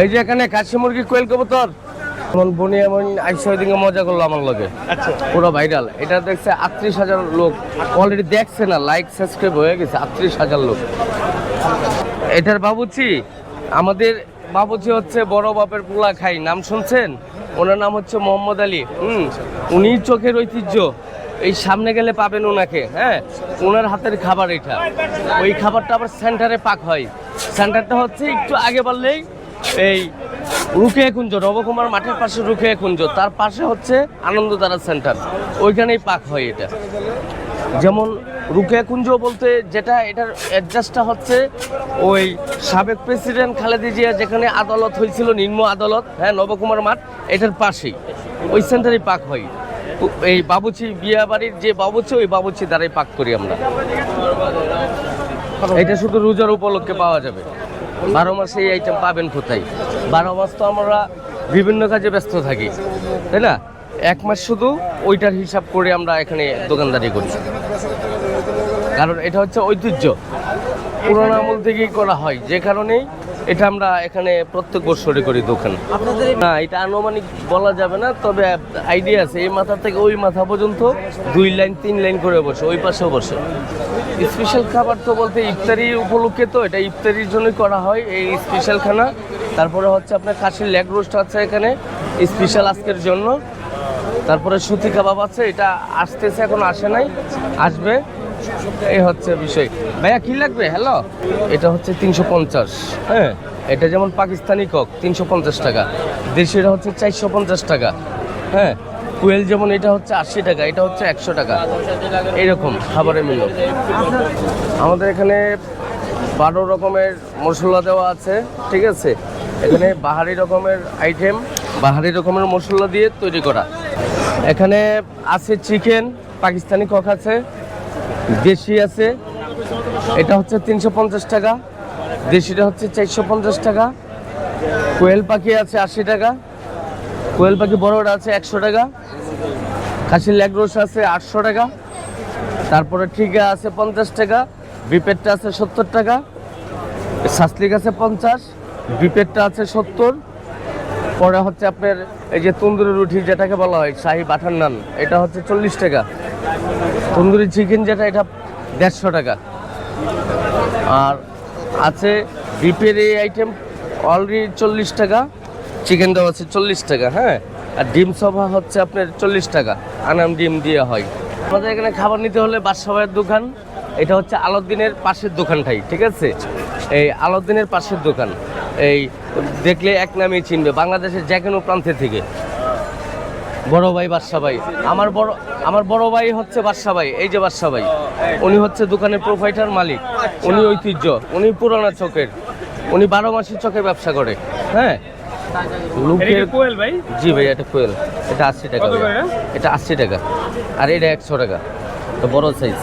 এই যে এখানে কাশি মুরগি কোয়েল কবুতর। বনি এমন আইসা ওইদিকে মজা করল আমার লগে। আচ্ছা। পুরো ভাইরাল এটা দেখছে আটত্রিশ হাজার লোক। অলরেডি দেখছে না লাইক সাবস্ক্রাইব হয়ে গেছে আটত্রিশ হাজার লোক। এটার বাবুচি আমাদের বাবুচি হচ্ছে বড় বাপের পোলা খাই। নাম শুনছেন? ওনার নাম হচ্ছে মোহাম্মদ আলী। হুম উনি চোখের ঐতিহ্য। এই সামনে গেলে পাবেন ওনাকে হ্যাঁ? ওনার হাতের খাবার এটা। ওই খাবারটা আবার সেন্টারে পাক হয়। সেন্টারটা হচ্ছে একটু আগে বললেই এই রুকিয়া কুঞ্জ রবকুমার মাঠের পাশে রুকিয়া কুঞ্জ তার পাশে হচ্ছে আনন্দধারা সেন্টার। ওইখানেই পাক হয় এটা। যেমন রুকিয়া কুঞ্জ বলতে যেটা, এটার অ্যাডজাস্টটা হচ্ছে ওই সাবেক প্রেসিডেন্ট খালেদা জিয়া যেখানে আদালত হয়েছিল, নিম্ন আদালত হ্যাঁ নবকুমার মাঠ, এটার পাশেই। ওই সেন্টারেই পাক হয়। এই বাবুচি বিয়া বাড়ির যে বাবুচি, ওই বাবুচি দ্বারাই পাক করি আমরা। এটা শুধু রোজার উপলক্ষে পাওয়া যাবে। বারো মাসে এই আইটেম পাবেন কোথায়? বারো মাস তো আমরা বিভিন্ন কাজে ব্যস্ত থাকি, তাই না? এক মাস শুধু ওইটার হিসাব করে আমরা এখানে দোকানদারি করি। কারণ এটা হচ্ছে ঐতিহ্য। পুরোনো আমল থেকেই করা হয়, যে কারণেই এটা আমরা এখানে প্রত্যেক বছরই করি দোকান। না এটা আনুমানিক বলা যাবে না তবে আইডিয়া আছে এই মাথা থেকে ওই মাথা পর্যন্ত দুই লাইন তিন লাইন করে বসে ওই পাশেও বসে। স্পেশাল খাবার তো বলতে ইফতারি উপলক্ষে তো এটা ইফতারির জন্যই করা হয় এই স্পেশাল খানা। তারপরে হচ্ছে আপনার খাসির লেগ রোস্ট আছে এখানে স্পেশাল আজকের জন্য। তারপরে সুতি কাবাব আছে এটা আসতেছে এখন আসে নাই আসবে। এই হচ্ছে বিষয়। ভাইয়া, কি লাগবে? হ্যালো এটা হচ্ছে তিনশো পঞ্চাশ। হ্যাঁ এটা যেমন পাকিস্তানি কক, তিনশো পঞ্চাশ টাকা। দেশিটা হচ্ছে চারশো পঞ্চাশ টাকা। হ্যাঁ কুয়েল যেমন, এটা হচ্ছে আশি টাকা, এটা হচ্ছে একশো টাকা। এইরকম খাবারের মূল্য আমাদের এখানে বারো রকমের মশলা দেওয়া আছে, ঠিক আছে? এখানে বাহারি রকমের আইটেম বাহারি রকমের মশলা দিয়ে তৈরি করা। এখানে আছে চিকেন পাকিস্তানি কক আছে। দেশি আছে। এটা হচ্ছে তিনশো পঞ্চাশ টাকা। দেশিটা হচ্ছে চারশো পঞ্চাশ টাকা। কোয়েল পাখি আছে আশি টাকা। কোয়েল পাখি বড়টা আছে একশো টাকা। খাসির লেগ রোস আছে আটশো টাকা। তারপরে ঠিকা আছে পঞ্চাশ টাকা। বিপেটটা আছে সত্তর টাকা। শাস্ত্রিক আছে পঞ্চাশ। বিপেটটা আছে সত্তর। পরে হচ্ছে আপনার এই যে তন্দুরি রুটি যেটাকে বলা হয়, শাহি বাটার নান, এটা হচ্ছে চল্লিশ টাকা। তন্দুরি চিকেন যেটা, এটা দেড়শো টাকা। আর আছে বিপের এই আইটেম অলরেডি চল্লিশ টাকা চিকেন দেওয়া আছে চল্লিশ টাকা হ্যাঁ? আর ডিম সভা হচ্ছে আপনার চল্লিশ টাকা, আনাম ডিম দিয়ে হয়। আমাদের এখানে খাবার নিতে হলে বাদশাহের দোকান, এটা হচ্ছে আলাউদ্দিনের পাশের দোকানটাই ঠিক আছে? এই আলাউদ্দিনের পাশের দোকান, এই দেখলে এক নামেই চিনবে, বাংলাদেশের যে কোনো প্রান্তে থেকে। বড় ভাই বাদশা ভাই। আমার বড় আমার বড় ভাই হচ্ছে বাদশা ভাই এই যে বাদশা ভাই। উনি হচ্ছে দোকানের প্রোফাইটার মালিক। উনি ঐতিহ্য উনি পুরানা চকের উনি বারো মাসের চকে ব্যবসা করে হ্যাঁ? কোয়েল ভাই? জি ভাই এটা কোয়েল। এটা আশি টাকা। এটা? আশি টাকা। আর এটা একশো টাকা। তো বড় সাইজ